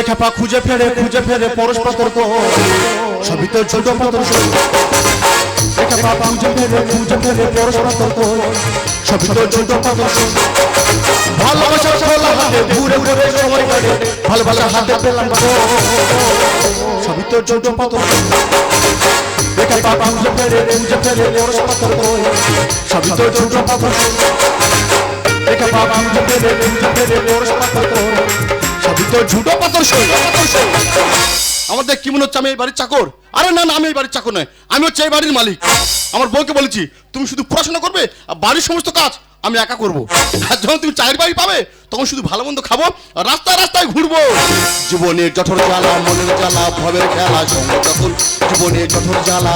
একা পা খুঁজে ফেরে খুঁজে ফেরে পরশ পাথর কই সবই তো ছোট পাথর সই একা পা খুঁজে ফেরে খুঁজে ফেরে পরশ পাথর কই সবই তো ছোট পাথর সই ভালোবাসা খোলা হাতে, ঘুরে ঘুরে সময় কাটে ভালোবাসা হাতে পেলাম গো। সবই তো ছোট পাথর সই। একা পা খুঁজে ফেরে খুঁজে ফেরে পরশ পাথর সবই তো ছোট পাথর। একা পা খুঁজে ফেরে খুঁজে ফেরে পরশ পাথর আমাদের কি মনে হচ্ছে আমি এই বাড়ির চাকর? আরে না না, আমি এই বাড়ির চাকর নয়। আমি হচ্ছে এই বাড়ির মালিক। আমার বউকে বলেছি, তুমি শুধু পড়াশোনা করবে আর বাড়ির সমস্ত কাজ আমি একা করব। আর যখন তুমি চায়ের বাড়ি পাবে, তখন শুধু ভালো মন্দ খাব রাস্তায় রাস্তায় ঘুরবো। জীবনের জঠর জ্বালা, মনের জ্বালা, ভবের খেলা যখন জীবনের জঠর জ্বালা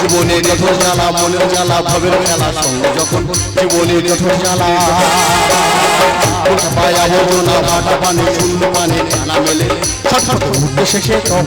জীবনের জঠর জ্বালা, মনের জ্বালা, ভবের খেলা সঙ্গে যখন জীবনের জঠর জ্বালা পায়া হব শেষে তখন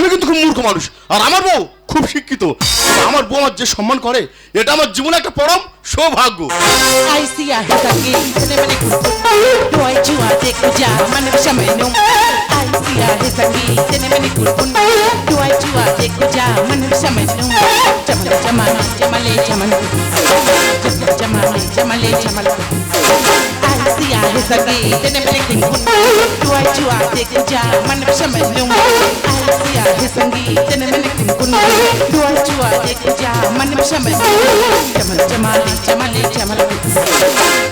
আমি কিন্তু খুব মূর্খ মানুষ। আর আমার বউ খুব শিক্ষিত। আমার বউ আমার যে সম্মান করে, এটা আমার জীবনে একটা পরম সৌভাগ্য। मस्तिया है सखी तेने मैंने गुनगुन छुआ छुआ देखो जा मन समझ लूँ चमल चमाना चमले चमल चमल चमाना चमले चमल आसिया है सखी तेने मैंने गुनगुन छुआ छुआ देखो जा मन समझ लूँ आसिया है सखी तेने मैंने गुनगुन छुआ छुआ देखो जा मन समझ लूँ चमल चमाले चमले चमल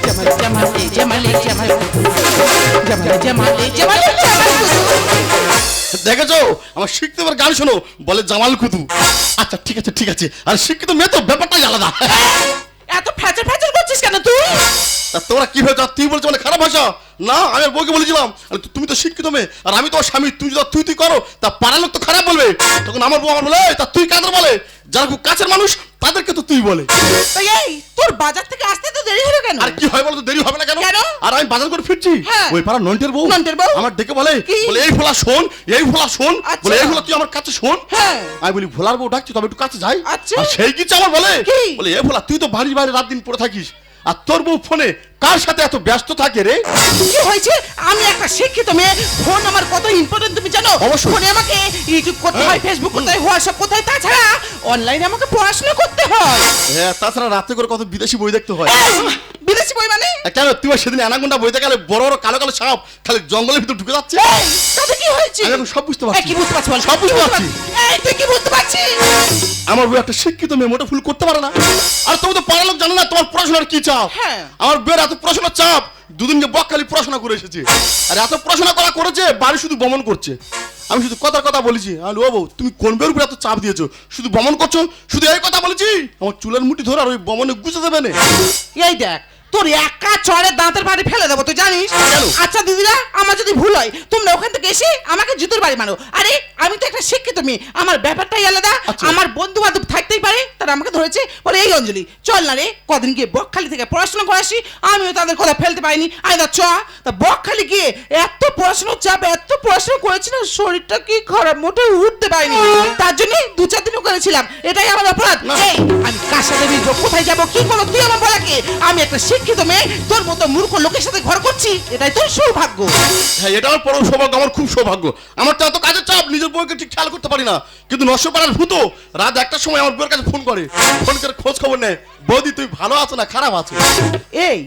चमल चमाले चमले चमल जमल जमाले जमल जमल দেখেছ? আমার শিখতে এবার গান শোনো বলে জামাল কুতু আচ্ছা ঠিক আছে ঠিক আছে। আর শিক্ষিত মেয়ে তো ব্যাপারটাই আলাদা। এত ফ্যাচার ফ্যাচার করছিস কেন তুই? তা তোরা কি হয়েছে তুই বলছো মানে খারাপ ভাষা? না আমি বউকে বলেছিলাম আরে তুমি তো শিক্ষিত মেয়ে আর আমি তোমার স্বামী তুমি যদি তুই তুই করো তা পাড়ার লোক তো খারাপ বলবে। তখন আমার বউ আমার বলে "এই, তা তুই কাদের বলে? যারা খুব কাছের মানুষ তাদেরকে তো তুই বলে। এই তোর বাজার থেকে আসতে তো দেরি হলো কেন? আর কি হয় বলতো দেরি হবে না কেন? আর আমি বাজার করে ফিরছি। হ্যাঁ। ওই পাড়া নন্টের বউ। নন্টের বউ? আমার ডেকে বলে বলে এই ফোলা শোন এই ফোলা শোন আচ্ছা। বলে এই ফোলা তুই আমার কাছে শোন। হ্যাঁ। আমি বলি ভোলার বউ ডাকছি তবে একটু কাছে যাই। আচ্ছা। আর সেই কিছু আমার বলে। বলে এ ভোলা তুই তো বাড়ি বাইরে রাত দিন পড়ে থাকিস আর তোর বউ ফোনে কার সাথে এত ব্যস্ত থাকে রে? কি হয়েছে? আমি একটা শিক্ষিত মেয়ে। ফোন আমার কত ইম্পর্টেন্ট তুমি জানো? অবশ্যই। ফোনে আমাকে ইউটিউব করতে হয় হ্যাঁ। ফেসবুক করতে হয় হোয়াটসঅ্যাপ করতে হয় তাছাড়া অনলাইনে আমাকে পড়াশোনা করতে হয়। হ্যাঁ তাছাড়া রাতে করে কত বিদেশি বই দেখতে হয়। বিদেশি বই মানে? কেন? তুই সেদিন অ্যানাগুন্ডা বইতে গেলে বড় বড় কালো কালো সাপ খালি জঙ্গলের ভিতর ঢুকে যাচ্ছে? তাতে কি হয়েছে? আমি সব বুঝতে পারছি। কি বুঝতে পারছি সব বুঝতে পারছি। এই তুই কি বুঝতে পারছিস? আমার বউ একটা শিক্ষিত মেয়ে মোটা ফুল করতে পারে না। আর তুমি তো পাড়ার লোক জানো না তোমার পড়াশোনার কি চাও হ্যাঁ। আমার বউয়ের এত প্রশ্ন চাপ, দুদিন যে বকখালি প্রশ্ন করে এসেছে। আর এত প্রশ্ন করা করেছে, বাড়ি শুধু বমন করছে। আমি শুধু কথার কথা বলেছি, আমি ও বউ, তুমি কোন বের উপরে এত চাপ দিয়েছ? শুধু বমন করছ? শুধু এই কথা বলেছি? আমার চুলের মুঠি ধরে আর ওই বমনে গুছে দেবে না। এই দেখ তোর একা চড়ে দাঁতের বাড়ি ফেলে দেবো তুই জানিস? আচ্ছা দিদিরা আমার যদি ভুল হয় তোমরা ওখান থেকে এসে আমাকে জুতোর বাড়ি মারো আরে আমি তো একটা শিক্ষিত মেয়ে আমার ব্যাপারটাই আলাদা। আচ্ছা। আমার বন্ধু বান্ধব থাকতেই পারে তারা আমাকে ধরেছে বলে এই অঞ্জলি চল না রে কদিন গিয়ে বকখালি থেকে পড়াশোনা করে আসি। আমিও তাদের কথা ফেলতে পারিনি। আমি তা চ। তা বকখালি গিয়ে এত পড়াশোনার চাপ এত পড়াশোনা করেছি না শরীরটা কি খারাপ মোটে উঠতে পারিনি। তার জন্য দু চার দিনও করেছিলাম। এটাই আমার অপরাধ। না। আমি কার সাথে মিশবো? কোথায় যাব? কি করব? তুই আমার বলা কে আমি একটা শিক্ষিত মেয়ে তোর মতো মূর্খ লোকের সাথে ঘর করছি এটাই তোর সৌভাগ্য। হ্যাঁ এটা আমার পরম সৌভাগ্য আমার খুব সৌভাগ্য। আমার তো এত কাজের চাপ নিজের বউকে ঠিক খেয়াল করতে পারি না। কিন্তু নষ্ট পাড়ার ভূত রাত একটার সময় আমার বউয়ের কাছে ফোন করে। ফোন করে খোঁজ খবর নেয় বৌদি তুই ভালো আছো না খারাপ আছো? এই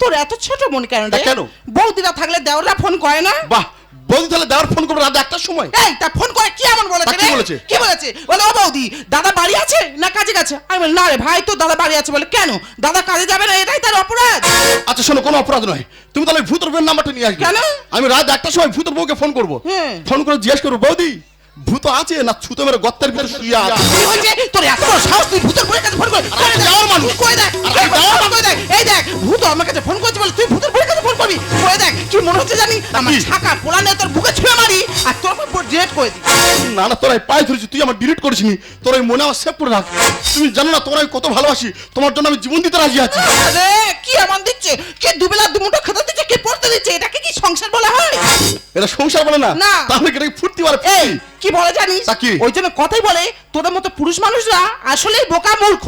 তোর এত ছোট মন কেন কেন? বৌদিরা থাকলে দেওরা ফোন করে না? বাহ বৌদি তাহলে দেওয়ার ফোন করব রাত একটার সময়? এই তা ফোন করে কি এমন বলেছে তা কি রে? বলেছে? কি বলেছে? বলে ও বৌদি দাদা বাড়ি আছে না কাজে গেছে? আমি বলি না রে ভাই তো দাদা বাড়ি আছে। বলে কেন? দাদা কাজে যাবে না এটাই তার অপরাধ। আচ্ছা শোনো কোনো অপরাধ নয়। তুমি তাহলে ভূতর বউয়ের নাম্বারটা নিয়ে আসবে। কেন? আমি রাত একটার সময় ভূতর বউকে ফোন করব। হুম। ফোন করে জিজ্ঞেস করব বৌদি ভূত আছে না ছুতো মেরে গর্তের ভিতরে শুয়ে আছে? কি হয়েছে? তোর এত বড় আমার? ছাকা পোড়ানে তোর বুকে ছুঁয়ে মারি আর তোর উপর ডিলেট করে দিই না না তোরাই পায়ে ধরেছি তুই আমার ডিলিট করিসনি। তোর ওই মনে আমার সেভ করে রাখ। তুমি জানো না তোরাই কত ভালোবাসি তোমার জন্য আমি জীবন দিতে রাজি আছি। আরে কি এমন দিচ্ছে? কে দুবেলা দুমুটো খেতে দিচ্ছে কে পড়তে দিচ্ছে? এটাকে কি সংসার বলা হয়? এটা সংসার বলে না। না। তাহলে কি এটাকে ফুর্তি পারে এই কি বলে জানিস? তা কি? ওই জন্য কথাই বলে তোদের মতো পুরুষ মানুষরা আসলে বোকা মূর্খ।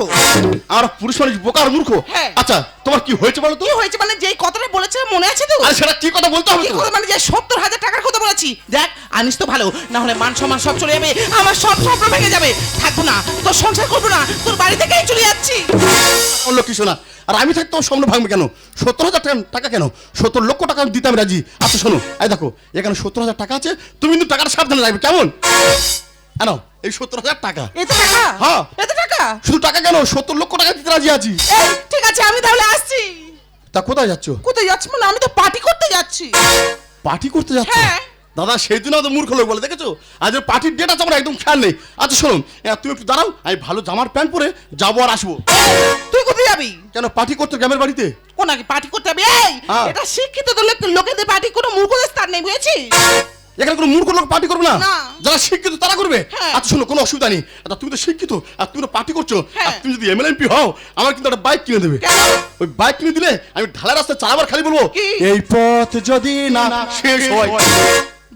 আমরা পুরুষ মানুষ বোকার মূর্খ? হ্যাঁ। আচ্ছা তোমার কি হয়েছে বলো তো? কি হয়েছে মানে যেই কথাটা বলেছে মনে আছে তো আরে সেটা কি কথা বলতে হবে কি তো? কথা মানে যে সত্তর হাজার টাকার কথা বলেছি। দেখ আনিস তো ভালো না হলে মান সম্মান সব চলে যাবে আমার সব স্বপ্ন ভেঙে যাবে। থাকব না তোর সংসার করব না তোর বাড়ি থেকেই চলে যাচ্ছি। বলল কিছু না। আর আমি থাকতে তোমার স্বপ্ন ভাঙবে কেন? সত্তর হাজার টাকা টাকা কেন? সত্তর লক্ষ টাকা দিতে আমি রাজি। আচ্ছা শোনো। এই দেখো এখানে সত্তর হাজার টাকা আছে তুমি কিন্তু টাকাটা সাবধানে রাখবে কেমন? কেন এই সত্তর হাজার টাকা। এত টাকা? হ্যাঁ। এত টাকা? শুধু টাকা কেন? সত্তর লক্ষ টাকা দিতে রাজি আছি। ঠিক আছে আমি তাহলে আসছি। তা কোথায় যাচ্ছ? কোথায় যাচ্ছি মানে আমি তো পার্টি করতে যাচ্ছি। পার্টি করতে যাচ্ছ? হ্যাঁ। দাদা সেই দিন আমাদের মূর্খ লোক বলে দেখেছ? আজ পার্টির ডেট আছে আমার একদম খেয়াল নেই। আচ্ছা শোনো তুমি একটু দাঁড়াও আমি ভালো জামার প্যান্ট পরে যাব আর আসব। তুই কোথায় যাবি? কেন পার্টি করতে গ্রামের বাড়িতে? কোন আগে পার্টি করতে যাবি এই হ্যাঁ। এটা শিক্ষিত তো লোক লোকেদের পার্টি কোনো মূর্খদের স্থান নেই বুঝেছিস? এখানে কোনো মূর্খ লোক পার্টি করবে না। যারা শিক্ষিত তারা করবে? হ্যাঁ। আচ্ছা শোনো কোনো অসুবিধা নেই। আচ্ছা তুমি তো শিক্ষিত আর তুমি তো পার্টি করছ হ্যাঁ। আর তুমি যদি এমএলএমপি হও আমার কিন্তু একটা বাইক কিনে দেবে। ওই বাইক কিনে দিলে আমি ঢালা রাস্তায় চালাবার খালি বলব এই পথ যদি না শেষ হয়।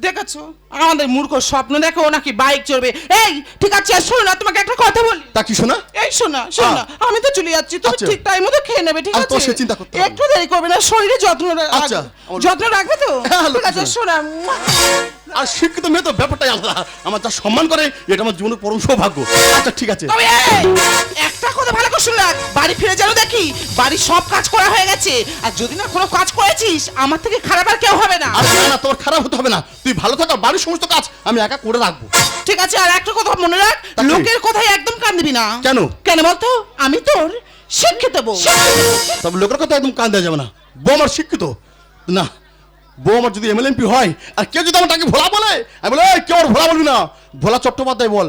দেখেছ? আমাদের মূর্খ স্বপ্ন দেখো নাকি বাইক চড়বে। এই ঠিক আছে শোনো না তোমাকে একটা কথা বলি। তা কি শোনা? এই শোনা শোনা আমি তো চলে যাচ্ছি তুমি আচ্ছা। ঠিক টাইম মতো খেয়ে নেবে ঠিক আছে? তোর সে চিন্তা করতে একটু দেরি করবে না শরীরে যত্ন রাখবে আচ্ছা, যত্ন রাখবে তো? হ্যাঁ, ঠিক আছে শোনা আর শিক্ষিত মেয়ে তো ব্যাপারটাই আলাদা। আমার যা সম্মান করে এটা আমার জীবনের পরম সৌভাগ্য। আচ্ছা ঠিক আছে। তবে এই, একটা কথা ভালো করে শুনলাম। বাড়ি ফিরে যেন দেখি বাড়ির সব কাজ করা হয়ে গেছে। আর যদি না কোনো কাজ করেছিস আমার থেকে খারাপ আর কেউ হবে না। আর না না তোমার খারাপ হতে হবে না। তুই ভালো থাক আর বাড়ির সমস্ত কাজ আমি একা করে রাখব। ঠিক আছে আর একটা কথা মনে রাখ তা কি? লোকের কথাই একদম কান দিবি না। কেন? কেন বলতো? আমি তোর শিক্ষিত বউ। তবে লোকের কথা একদম কান দেওয়া যাবে না। বউ আমার শিক্ষিত। না বউ আমার যদি এমএলএমপি হয়, আর কেউ যদি আমার তাকে ভোলা বলে, আমি বলে কেউ আর ভোলা বলবি না। ভোলা চট্টোপাধ্যায় বল,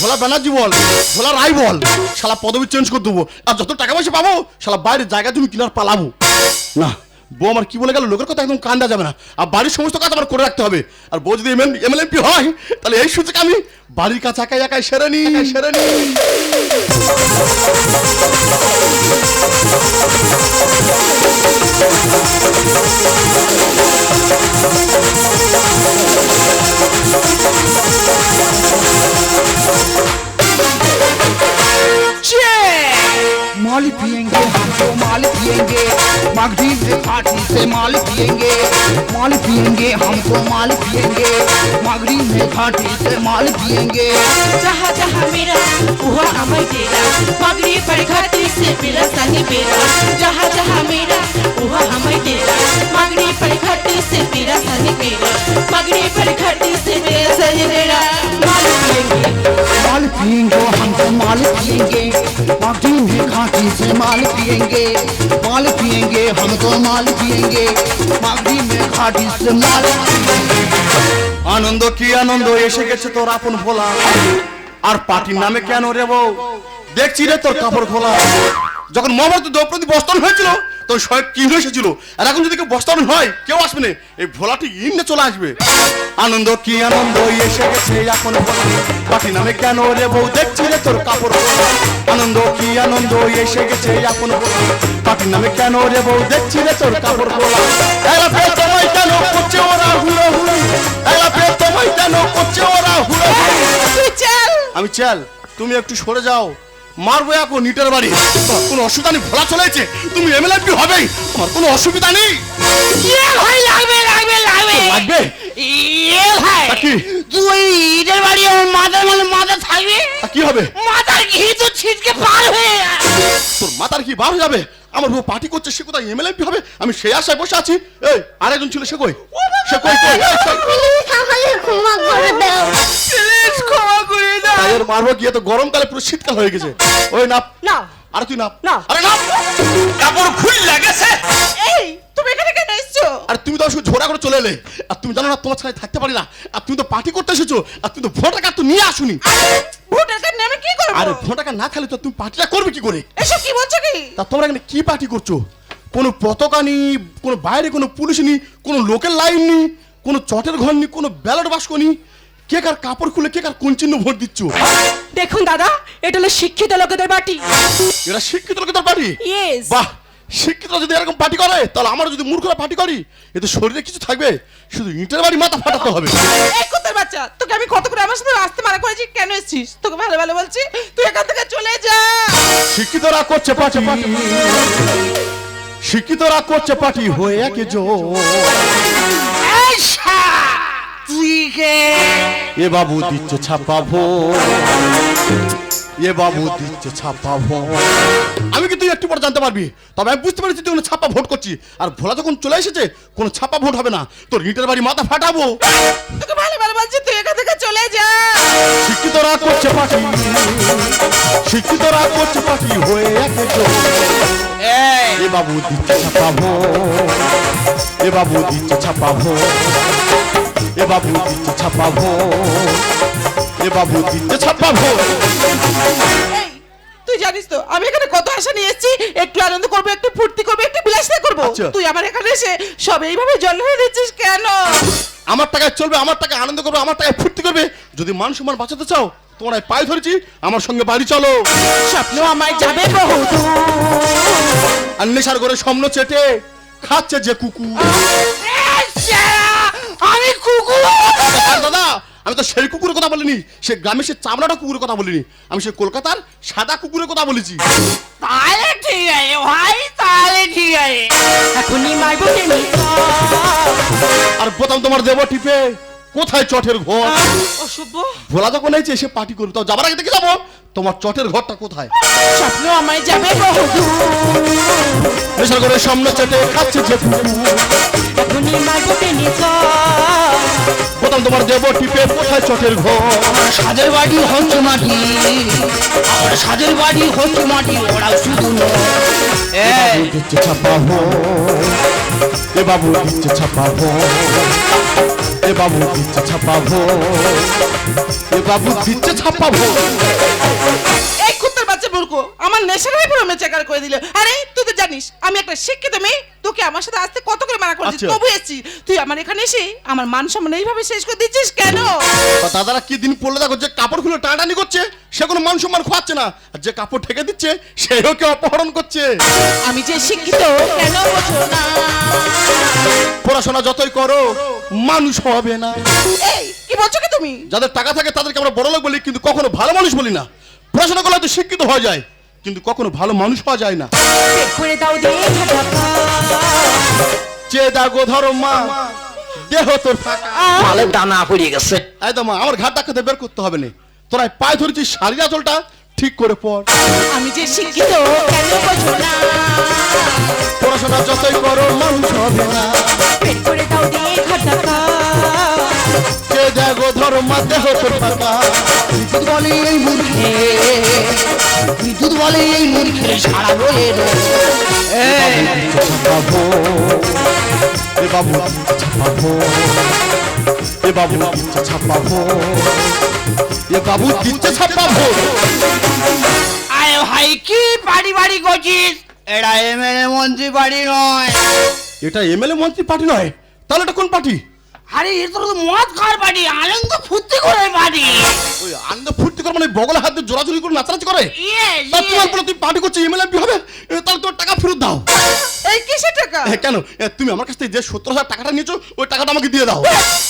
ভোলা ব্যানার্জি বল, ভোলা রায় বল, শালা পদবি চেঞ্জ করে দেবো। আর যত টাকা পয়সা পাবো, শালা বাইরের জায়গা তুমি কিনার পালাবো। না, বউ আমার কি বলে গেল? লোকের কথা একদম কান দেওয়া যাবে না। আর বাড়ির সমস্ত কাজ আমার করে রাখতে হবে। আর বউ যদি এমএলএমপি হয়, তাহলে এই সুযোগ আমি বাড়ির কাছে একাই একাই সেরে নি। সেরে নি। Thank you. माल पिएँगे हमको माल पिएँगे मगधी से घाटी से माल पिएँगे माल पिएँगे हमको माल पिएँगे मगधी में घाटी से माल पिएँगे जहाँ जहाँ मेरा वहाँ हमारे डेरा पगड़ी पर घाटी से मेरा संग मेरा। जहाँ जहाँ मेरा वहाँ हमारे डेरा पगड़ी पर घाटी से मेरा संग मेरा। पगड़ी पर घाटी से मेरा संग मेरा। माल पिएँगे माल पिएँगे हमको माल पिएँगे मगधी से माल पिएंगे माल पिएंगे हमको माल पिएंगे मगधी में घाटी से माल पिएंगे আনন্দ কি আনন্দ এসে গেছে তোর আপন ভোলা আর পার্টির নামে কেন রে বউ দেখছি রে তোর কাপড় খোলা যখন মহাভারত দ্রৌপদী বস্ত্রণ হয়েছিল এসেছিল? আর এখন যদি কেউ হয় কেউ আসবে না। এই ভোলাটি ইন্ডে চলে আসবে। আনন্দ কি আনন্দ এসে গেছে এখন নামে কেন রে বউ দেখছি রে তোর কাপড় আনন্দ কি আনন্দ এসে গেছে এখন নামে কেন রে বউ দেখছি রে তোর কাপড় খোলা তোমায় কেন করছে ওরা হুলো হুলো তোমায় কেন করছে ওরা হুলো আমি চাল তুমি একটু সরে যাও। মারবো এখন নিটের বাড়ি। তোমার কোনো অসুবিধা নেই ভোলা চলেছে তুমি এমএলএমপি হবেই তোমার কোনো অসুবিধা নেই। ইয়ে ভাই লাগবে লাগবে লাগবে। লাগবে? ইয়ে ভাই কি? তুই ইটের বাড়ি আমার মাথার মানে মাথা থাকবে? কি হবে? মাথার ঘি তো ছিটকে পার হয়ে তোর মাথার ঘি বার হয়ে যাবে। আমার বউ পার্টি করছে সে কোথায় এমএলএমপি হবে? আমি সেই আশায় বসে আছি। এই আরেকজন ছিল সে কই? সে কই কই? এই, কই? আমাকে ক্ষমা করে দাও। প্লিজ ক্ষমা করে দাও তাই মারবো গিয়ে তো গরমকালে পুরো শীতকাল হয়ে গেছে। ওই নাপ। না। আর তুই নাপ। না। আরে নাপ। এলে আর তুমি জানো না তোমার ছাড়া থাকতে পারি না। আর তুমি তো পার্টি করতে এসেছ আর তুমি তো ভোটার কার্ড তো নিয়ে আসুনি। ভোটার কার্ড নেমে কি করব? আরে ভোটার কার্ড না খালি তো তুমি পার্টিটা করবে কি করে? এসব কি বলছো কি? তা তোমরা এখানে কি পার্টি করছ? কোনো পতাকা নেই কোনো বাইরে কোনো পুলিশ নেই কোনো লোকের লাইন নেই কোনো চটের ঘর নেই কোনো ব্যালট বাস্ক নেই কে কার কাপড় খুলে কে কার কোন চিহ্ন ভোট দিচ্ছ? দেখুন দাদা এটা হলো শিক্ষিত লোকেদের বাটি এরা শিক্ষিত লোকেদের পার্টি. বাহ! শিক্ষিত যদি এরকম পার্টি করে তাহলে আমরা যদি মূর্খরা পার্টি করি এতে শরীরে কিছু থাকবে শুধু ইটের বাড়ি মাথা ফাটাতে হবে। এই কুত্তার বাচ্চা তোকে আমি কত করে আমার সাথে আসতে মানা করেছি কেন এসেছিস? তোকে ভালো ভালো বলছি তুই এখান থেকে চলে যা। শিক্ষিতরা করছে পার্টি। শিক্ষিতরা করছে পার্টি হয়ে একে জো। তুই কে? এ বাবু দিচ্ছে ছাপা ভো এ বাবু দিচ্ছে ছাপা আমি কিন্তু একটু পরে জানতে পারবি। তবে আমি বুঝতে পেরেছি তুই ছাপা ভোট করছিস। আর ভোলা যখন চলে এসেছে কোনো ছাপা ভোট হবে না। তোর ইটের বাড়ি মাথা ফাটাবো। তোকে ভালো ভালো বলছি তুই এখান থেকে চলে যা। শিক্ষিতরা করছে পার্টি শিক্ষিতরা করছে পার্টি হয়ে এ বাবু দিচ্ছে ছাপা ভো এ বাবু দিচ্ছে ছাপা ভো এ বাবু দিচ্ছে ছাপা ভো এ বাবু দিচ্ছে ছাপা ভো তুই জানিস তো আমি এখানে কত আশা নিয়ে এসেছি একটু আনন্দ করব একটু ফুর্তি করব একটু বিলাসিতা করব। আচ্ছা। তুই আমার এখানে এসে সব এইভাবে জল হয়ে দিচ্ছিস কেন? আমার টাকায় চলবে আমার টাকায় আনন্দ করবে আমার টাকায় ফুর্তি করবে। যদি মান সম্মান বাঁচাতে চাও তোমার পায়ে ধরেছি আমার সঙ্গে বাড়ি চলো। স্বপ্ন আমায় যাবে বহু আর নেশার করে স্বপ্ন চেটে খাচ্ছে যে কুকুর। আমি কুকুর। দাদা আমি তো সেই কুকুরের কথা বলিনি সে গ্রামে সে চামড়াটা কুকুরের কথা বলিনি আমি সে কলকাতার সাদা কুকুরের কথা বলেছি। তাহলে ঠিক আছে ভাই তাহলে ঠিক আছে। এখনই মারবো আর প্রথম তোমার দেবো টিপে কোথায় চটের ঘর? ভোলা যখন এসে সে পার্টি করবে তাও যাবার আগে দেখে যাব। তোমার চটের ঘরটা কোথায়? স্বপ্ন আমায় যাবে করে সামনে চটে খাচ্ছে যে এখনই মারবো টেনে বোতাম তোমার দেব টিপে কোথায় চটের ঘর? সাজের বাড়ি হচ্ছে মাটি। আমার সাদের বাড়ি হচ্ছে মাটি ওরা শুধু দিচ্ছে ছাপা হো। এ বাবু দিচ্ছে ছাপা হো। এ বাবু দিচ্ছে ছাপা হো। এ বাবু দিচ্ছে ছাপা হো। এই কুত্তার বাচ্চা মূর্খ আমার নেশার হয়ে পুরো মেচাকার করে দিল। আরে তুই তো জানিস আমি একটা শিক্ষিত মেয়ে তোকে আমার সাথে আসতে কত করে মানা আচ্ছা। তবু এসেছি। তুই আমার এখানে এসে আমার মান সম্মান এইভাবে শেষ করে দিচ্ছিস কেন? দাদারা কি দিন পড়লে দেখো যে কাপড় খুলে টানাটানি করছে সে কোনো মান সম্মান খোয়াচ্ছে না। আর যে কাপড় ঠেকে দিচ্ছে সেই ওকে অপহরণ করছে। আমি যে শিক্ষিত কেন বোঝো না? পড়াশোনা যতই করো মানুষ হবে না। এই কি বলছো কি তুমি? যাদের টাকা থাকে তাদেরকে আমরা বড় লোক বলি কিন্তু কখনো ভালো মানুষ বলি না। পড়াশোনা করলে হয়তো শিক্ষিত হওয়া যায় কিন্তু কখনো ভালো মানুষ হওয়া যায় না। দাগো ধরো মা দেহ তোর ফাঁকা। মালের দানা পড়ে গেছে। একদম আমার ঘাট ডাকাতে বের করতে হবে না। তোরা পায়ে ধরেছিস আঁচলটা ঠিক করে পড় আমি যে শিক্ষিত কেন বোঝো না? পড়াশোনা যতই করো মানুষ হবে না। করে দাও যে জাগো ধরো মা দেহ তোর ফাঁকা বিদ্যুৎ বলে এই মূর্খে বিদ্যুৎ বলে এই সারা বলে এ বাবু এ বাবু ছাপাবো এ বাবু দিচ্ছে ছাপাবো আরে ভাই কি বাড়ি বাড়ি করছিস? এটা এমএলএ মন্ত্রী বাড়ি নয়। এটা এমএলএ মন্ত্রী পার্টি নয়। তাহলে এটা কোন পার্টি? আরে এটা তো মদ খাওয়ার বাড়ি আনন্দ ফুর্তি করে বাড়ি ওই আনন্দ ফুর্তি করে মানে বগলে হাত দিয়ে জোরাজুরি করে নাচানাচি করে? তা তোমার বলে তুমি পার্টি করছ এমএলএ হবে? এ, তাহলে তোর টাকা ফেরত দাও। এই কিসের টাকা? কেন? তুমি আমার কাছ থেকে যে সত্তর হাজার টাকাটা নিয়েছো ওই টাকাটা আমাকে দিয়ে দাও।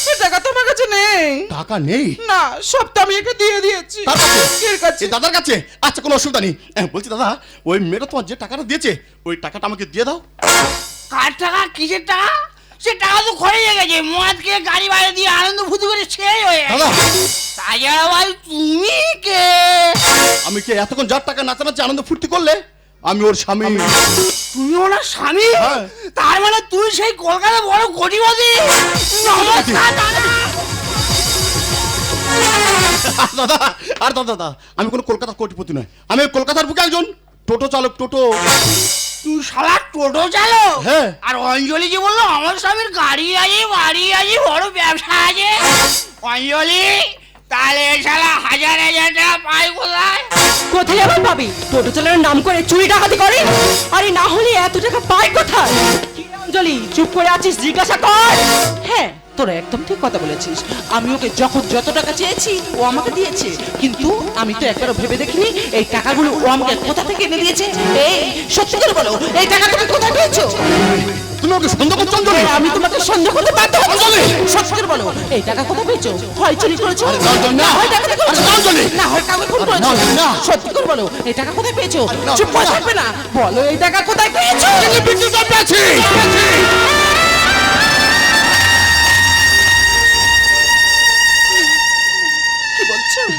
সে টাকা তোমার কাছে নেই। টাকা নেই? না সব তো আমি একে দিয়ে দিয়েছি। তার কাছে? এর কাছে? দাদার কাছে? আচ্ছা কোনো অসুবিধা নেই। এ, বলছি দাদা ওই মেয়েটা তোমার যে টাকাটা দিয়েছে ওই টাকাটা আমাকে দিয়ে দাও। কার টাকা? কিসের টাকা? সে টাকা তো খরচ গেছে। মদ খেয়ে গাড়ি বাইরে দিয়ে আনন্দ ফুর্তি করে শেষ হয়ে গেছে। দাদা! তাছাড়া ভাই তুমি কে? আমি কি? এতক্ষণ যার টাকা নাচানাচি আনন্দ ফুর্তি করলে? আমি ওর স্বামী। তুমি ওনার স্বামী? হ্যাঁ। তার মানে তুই সেই কলকাতা বড় কোটিপতি? নমস্কার দাদা! আর দাদা! আর দাদা দাদা আমি কোনো কলকাতার কোটিপতি নয়। আমি কলকাতার বুকে একজন টোটো চালক টোটো। তুই শালা টোটো চালক? হ্যাঁ। আর অঞ্জলি যে বলল? আমার স্বামীর গাড়ি আছে বাড়ি আছে বড় ব্যবসা আছে। অঞ্জলি তাহলে শালা হাজার হাজার টাকা পাই কোথায়? কোথায় আবার পাবি? টোটো চালানোর নাম করে চুরি ডাকাতি করে? আরে না হলে এত টাকা পায় কোথায়? কি রে অঞ্জলি চুপ করে আছিস জিজ্ঞাসা কর। হ্যাঁ তোরা একদম ঠিক কথা বলেছিস। আমি ওকে যখন যত টাকা চেয়েছি ও আমাকে দিয়েছে। কিন্তু আমি তো একবারও ভেবে দেখিনি এই টাকাগুলো ও আমাকে কোথা থেকে এনে দিয়েছে? এই সত্যি করে বলো এই টাকা তুমি কোথায় পেয়েছ? তুমি ওকে সন্দেহ করছ অঞ্জলি আমি তোমাকে সন্দেহ করতে বাধ্য অঞ্জলি! সত্যি করে বলো এই টাকা কোথায় পেয়েছ? হয় চুরি করেছ? না, হয় ডাকাতি করেছ না, অঞ্জলি! না হয় কাউকে খুন করেছ? না, সত্যি করে বলো এই টাকা কোথায় পেয়েছ? চুপ করে থাকবে না। বলো এই টাকা কোথায় পেয়েছ? বিক্রিটা পেয়েছি?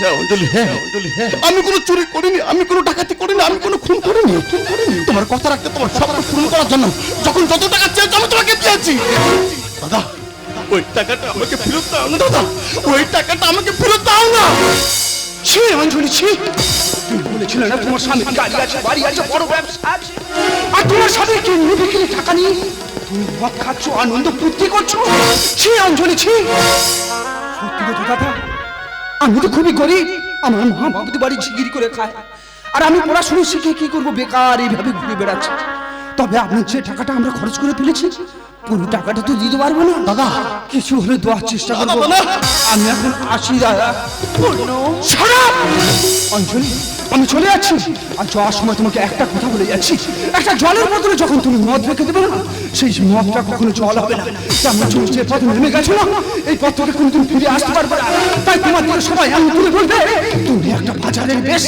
হ্যাঁ অঞ্জলি হ্যাঁ অঞ্জলি হ্যাঁ আমি কোনো চুরি করিনি, আমি কোনো ডাকাতি করিনি, আমি কোনো খুন করিনি। খুন করিনি তোমার কথা রাখতে, তোমার সবটা পূরণ করার জন্য যখন যত টাকা চেয়েছো আমি তোমাকে দিয়েছি। দাদা, ওই টাকাটা আমাকে ফেরত দাও না, দাদা। ওই টাকাটা আমাকে ফেরত দাও না। ছি, অঞ্জলি, ছি। তুমি বলেছিলে তোমার স্বামী গাড়ি আছে, বাড়ি আছে, বড় ব্যবসা আছে। আর তোমার স্বামী কে নেবে কিনে টাকা নিয়ে তুমি মদ খাচ্ছ, আনন্দ ফুর্তি করছ? ছি, অঞ্জলি, ছি। সত্যি কথা দাদা আমি তো খুবই করি আমার মা বাবুদের বাড়ি ঝিগিরি করে খায়। আর আমি পড়াশুনো শিখে কি করব? বেকার এইভাবে ঘুরে বেড়াচ্ছি। তবে আপনার যে টাকাটা আমরা খরচ করে ফেলেছি পুরো টাকাটা তো দিতে পারব না। দাদা কিছু হলে দেওয়ার চেষ্টা করব। আমি এখন আসি দাদা। অঞ্জলি। আমি চলে যাচ্ছি। আর যাওয়ার সময় তোমাকে একটা কথা বলে যাচ্ছি। একটা জলের বদলে যখন তুমি মদ রেখে দেবে না, সেই মদটা কখনো জল হবে না। তুমি যে পথে নেমে গেছো না এই পথ থেকে কোনো তুমি ফিরে আসতে পারবে না। তাই তোমার দিকে সবাই আমি তুলে বলবে তুমি একটা বাজারের বেশ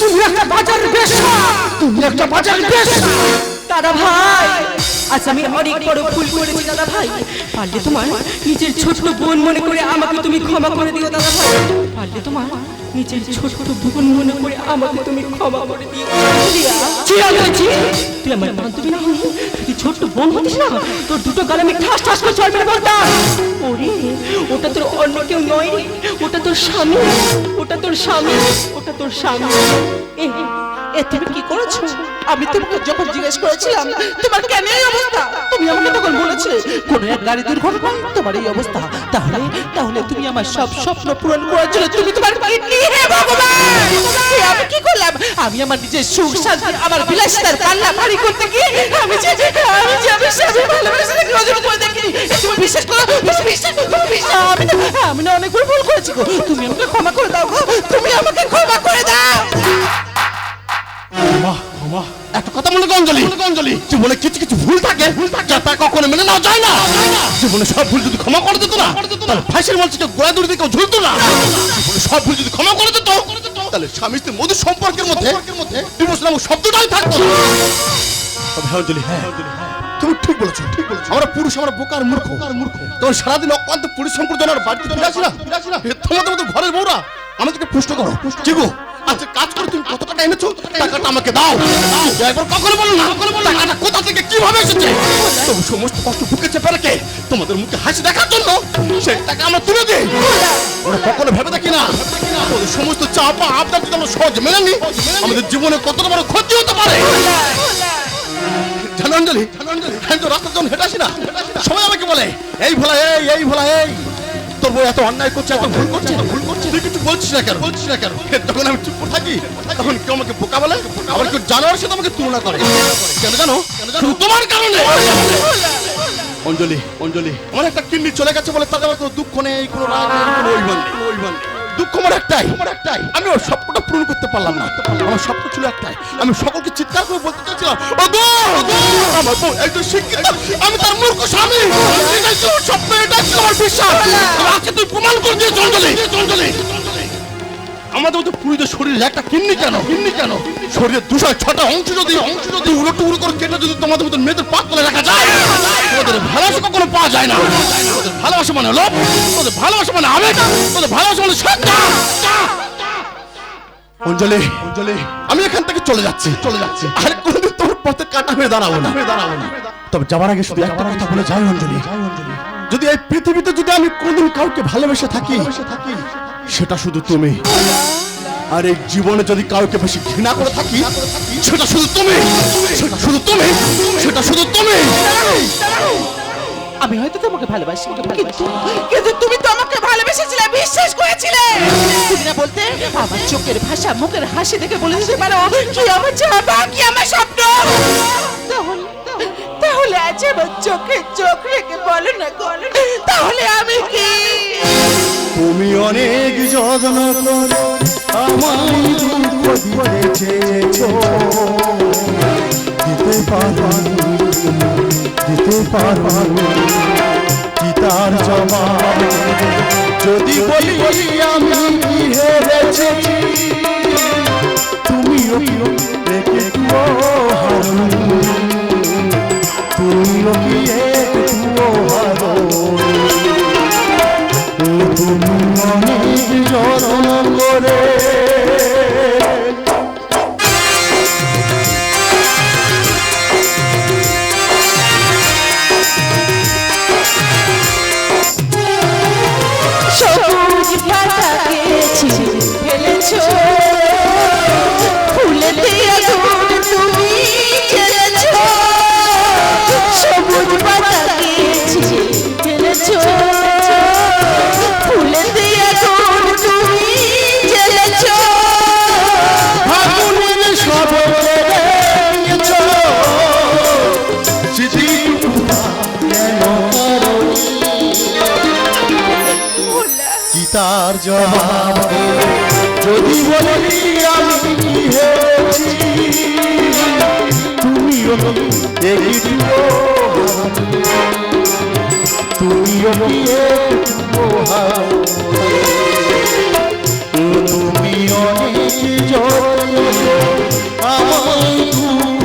তুমি একটা বাজারের বেশ্যা। তুমি একটা বাজারের বেশ দাদা ভাই, আজ আমি অনেক বড় ভুল করেছি, দাদা ভাই। পারলে তোমার নিজের ছোট্ট বোন মনে করে আমাকে তুমি ক্ষমা করে দিও, দাদা ভাই। পারলে তোমার নিজের ছোট্ট বোন মনে করে আমাকে তুমি ক্ষমা করে দিও। তুই আমার বান্ধবী না তুই ছোট্ট বোন হতিস না তোর দুটো গালে আমি ঠাস ঠাস করে বলতাম ওরে ওটা তোর অন্য কেউ নয় ওটা তোর স্বামী ওটা তোর স্বামী ওটা তোর স্বামী। এ এ তুমি কি করেছ? আমি তোমাকে যখন জিজ্ঞেস করেছিলাম তোমার কেন এই অবস্থা? তুমি আমাকে তখন বলেছিলে কোন এক গাড়ি দুর্ঘটনা, তোমার এই অবস্থা। তাহলে তাহলে তুমি আমার সব স্বপ্ন পূরণ করার জন্য তুমি তোমার কিডনি হে ভগবান! আমি কি করলাম? আমি আমার নিজের সুখ শান্তি, আমার বিলাসিতার পাল্লা ভারী করতে গিয়ে আমি যে আমি যে আমি স্বামী ভালোবাসা নজর করে দেখিনি। তুমি বিশ্বাস করো? বিশ্বাস তুমি বিশ্বাস আমি আমি না অনেক ভুল করেছি গো। তুমি আমাকে ক্ষমা করে দাও গো। তুমি আমাকে ক্ষমা করে দাও! মা মা একটা কথা মনে অঞ্জলি। অঞ্জলি। জীবনে কিছু কিছু ভুল থাকে ভুল থাকে। তা কখনো মেনে নেওয়া যায় না। জীবনে সব ভুল যদি ক্ষমা করে দিত না তাহলে ফাঁসির মঞ্চকে গোড়া দূরে দিকে ঝুলতো না। জীবনে সব ভুল যদি ক্ষমা করে দিত তাহলে স্বামী স্ত্রী মধুর সম্পর্কের মধ্যে ডিভোর্স নামক শব্দটাই থাকতো হ্যাঁ অঞ্জলি হ্যাঁ। তুমি ঠিক বলেছ ঠিক বলেছ। আমরা পুরুষ আমরা বোকার মূর্খ। মূর্খ। তখন সারাদিন অক্লান্ত পরিশ্রম করে জানার বাড়িতে ফিরে আসি না এ তোমাদের মতো ঘরের বউরা আমাদেরকে পুষ্ট করো। কি গো আচ্ছা কাজ করে, তুমি কত টাকা এনেছো? টাকাটা আমাকে দাও। একবার কখনো বলো না, কখনো বলো টাকাটা কোথা থেকে, কীভাবে এসেছে? তবু সমস্ত কষ্ট বুকে চেপে রেখে তোমাদের মুখে হাসি দেখার জন্য সেই টাকা আমরা তুলে দিই। ওরা কখনো ভেবে দেখি না। সমস্ত চাপ আবদার যদি আমরা সহজে মেনে নিই। আমাদের জীবনে কতটা বড় ক্ষতি হতে পারে। জানো অঞ্জলি আমি তো রাস্তা যখন হেঁটে আসি না। সবাই আমাকে বলে, এই ভোলা, এই এই ভোলা, এই। তোর বই এত অন্যায় করছে এত ভুল করছে ভুল করছে। তুই কিছু বলছিস না কেন? বলছিস না কেন? তখন আমি চুপ করে থাকি। তখন কেউ আমাকে বোকা বলে আবার কেউ জানোয়ার সাথে আমাকে তুলনা করে। কেন জানো? শুধু তোমার কারণে। অঞ্জলি অঞ্জলি। আমার একটা কিডনি চলে গেছে বলে তাদের আমার কোনো দুঃখ নেই কোনো রাগ নেই কোনো অভিমান নেই, কোনো অভিমান নেই। দুঃখ আমার একটাই। আমার একটাই। আমি ওর স্বপ্নটা পূরণ করতে পারলাম না। আমার স্বপ্ন ছিল একটাই। আমি সকলকে চিৎকার করে বলতে চাইছিলাম ও গো আমার বউ একজন শিক্ষিত আমি তার মূর্খ স্বামী। এটাই স্বপ্ন এটা ছিল আমার বিশ্বাস। আজকে তুই প্রমাণ করে দিয়ে অঞ্জলি অঞ্জলি আমাদের মতো পুরীদের শরীরে একটা কিন্নি কেন কিন্নি কেন শরীরের দুশো ছটা অংশ যদি অংশ যদি উলট টুকরো করে কেটে যদি তোমাদের মতো মেয়েদের পাত করে রাখা যায় ওদের ভালোবাসা কখনো পাওয়া যায় না। ওদের ভালোবাসা মানে লোভ ওদের ভালোবাসা মানে আবেগ ওদের ভালোবাসা মানে শ্রদ্ধা অঞ্জলি অঞ্জলি, আমি এখান থেকে চলে যাচ্ছি চলে যাচ্ছি। আর কোনোদিন তোর পথে কাটা হয়ে দাঁড়াবো না দাঁড়াবো না। তবে যাবার আগে শুধু একটা কথা বলে যাই, অঞ্জলি। যদি এই পৃথিবীতে যদি আমি কোনোদিন কাউকে ভালোবেসে থাকি সেটা শুধু তুমি। আর এই জীবনে যদি কাউকে বেশি ঘৃণা করে থাকি সেটা শুধু তুমি। সেটা শুধু তুমি। সেটা শুধু তুমি। আমি হয়তো তোমাকে ভালোবাসি। কিন্তু তুমি তো আমাকে ভালোবেসেছিলে বিশ্বাস করেছিলে। তুমি না বলতে আমার চোখের ভাষা মুখের হাসি দেখে বলে দিতে পারো। কি আমার চাপা কি আমার স্বপ্ন? তাহলে তাহলে আজ আমার চোখে চোখ রেখে বলো না বলো না তাহলে আমি কি? তুমি অনেক যত্ন করে আমায় দুঃখ দিতে চেয়েছো দিতে পারো দিতে পারো কি তার জবাব যদি বলি আমি হেরেছি, তুমিও হারো? তুমিও কি একটুও হারো? যদি বলি আমি কি হেরেছি তুমিও কি তুমি অনেক যত্ন আমায় দুঃখ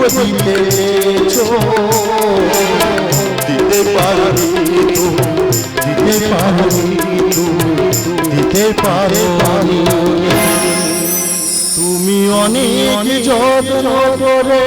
পারি দিতে পারি। দিতে তুমি অনেক যত্ন করে